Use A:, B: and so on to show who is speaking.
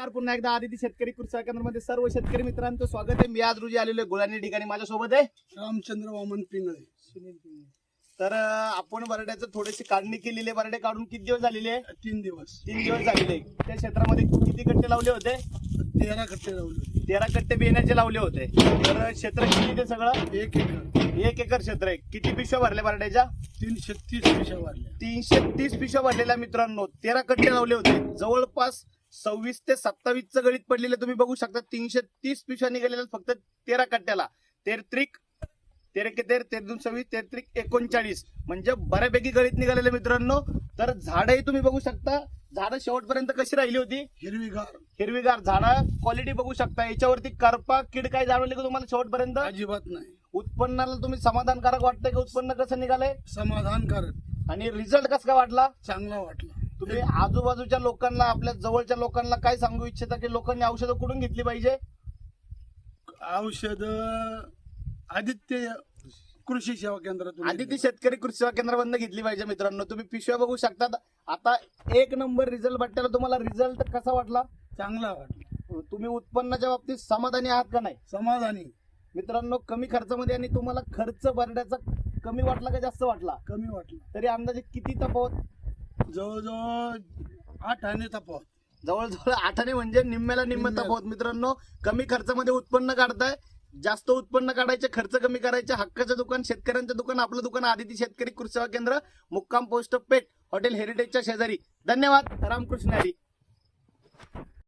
A: नमस्कार. पुन्हा एकदा आदिती शेतकरी कृषी केंद्रामध्ये सर्व शेतकरी मित्रांचं स्वागत आहे. मी आज रोजी आलेलो आहे गुळाणी ठिकाणी. माझ्यासोबत आहे.
B: रामचंद्र वामन पिंगळे.
A: सुनील पिंगे. तर आपण बरड्याचं थोडीशी काढणी केलेली आहे. बरडे काढून किती दिवस झालेले आहे?
B: तीन दिवस.
A: तीन दिवस झालेले आहे. त्या क्षेत्रामध्ये किती कट्टे लावले होते?
B: तेरा कट्टे लावले होते.
A: तेरा कट्टे बियाण्याचे लावले होते. तर क्षेत्र किती ते सगळं?
B: एक एकर.
A: एक एकर क्षेत्र आहे. किती पिशव्या भरल्या बरड्याच्या?
B: तीनशे तीस पिशा वाढल्या
A: तीनशे तीस पिशव्या भरलेल्या मित्रांनो तेरा कट्टे लावले होते. जवळपास सव्वीस ते सत्तावीसचं गणित पडलेलं तुम्ही बघू शकता. तीनशे तीस पिशव्या निघालेल्या फक्त तेरा कट्ट्याला. तेर त्रिक तेरे के तेर तेर दोन सव्वीस तेर त्रिक एकोणचाळीस. म्हणजे बऱ्यापैकी गणित निघालेले मित्रांनो. तर झाडही तुम्ही बघू शकता. झाडं शेवटपर्यंत कशी राहिली होती?
B: हिरवीगार.
A: हिरवीगार. झाडं क्वालिटी बघू शकता. याच्यावरती करपा किड काय जाणवली का तुम्हाला शेवटपर्यंत?
B: अजिबात नाही.
A: उत्पन्नाला तुम्ही समाधानकारक वाटतंय का? उत्पन्न कसं निघालंय?
B: समाधानकारक.
A: आणि रिझल्ट कसा काय वाटला?
B: चांगला वाटला.
A: तुम्ही आजूबाजूच्या लोकांना आपल्या जवळच्या लोकांना काय सांगू इच्छिता की लोकांनी औषधं कुठून घेतली पाहिजे?
B: औषध आदित्य कृषी सेवा केंद्रातून
A: आदिती शेतकरी कृषी सेवा केंद्रामधून घेतली पाहिजे मित्रांनो. तुम्ही पिशव्या बघू शकता आता एक नंबर रिझल्ट वाटल्याला तुम्हाला रिझल्ट कसा वाटला?
B: चांगला वाटला.
A: तुम्ही उत्पन्नाच्या बाबतीत समाधानी आहात का नाही?
B: समाधानी.
A: मित्रांनो कमी खर्चामध्ये आणि तुम्हाला खर्च भरण्याचा कमी वाटला का जास्त वाटला?
B: कमी वाटला.
A: तरी अंदाजे किती तफावत
B: जवळजवळ आठ आणे तफावत.
A: जवळजवळ आठाने म्हणजे निम्म्याला निम्म
B: निम्म्याला.
A: तफावत. मित्रांनो कमी खर्चामध्ये उत्पन्न काढताय जास्त उत्पन्न काढायचे खर्च कमी करायचे हक्काचं दुकान शेतकऱ्यांचं दुकान आपलं दुकान आदिती शेतकरी कृषी सेवा केंद्र मुक्काम पोस्ट पेठ हॉटेल हेरिटेजच्या शेजारी. धन्यवाद. रामकृष्ण हरी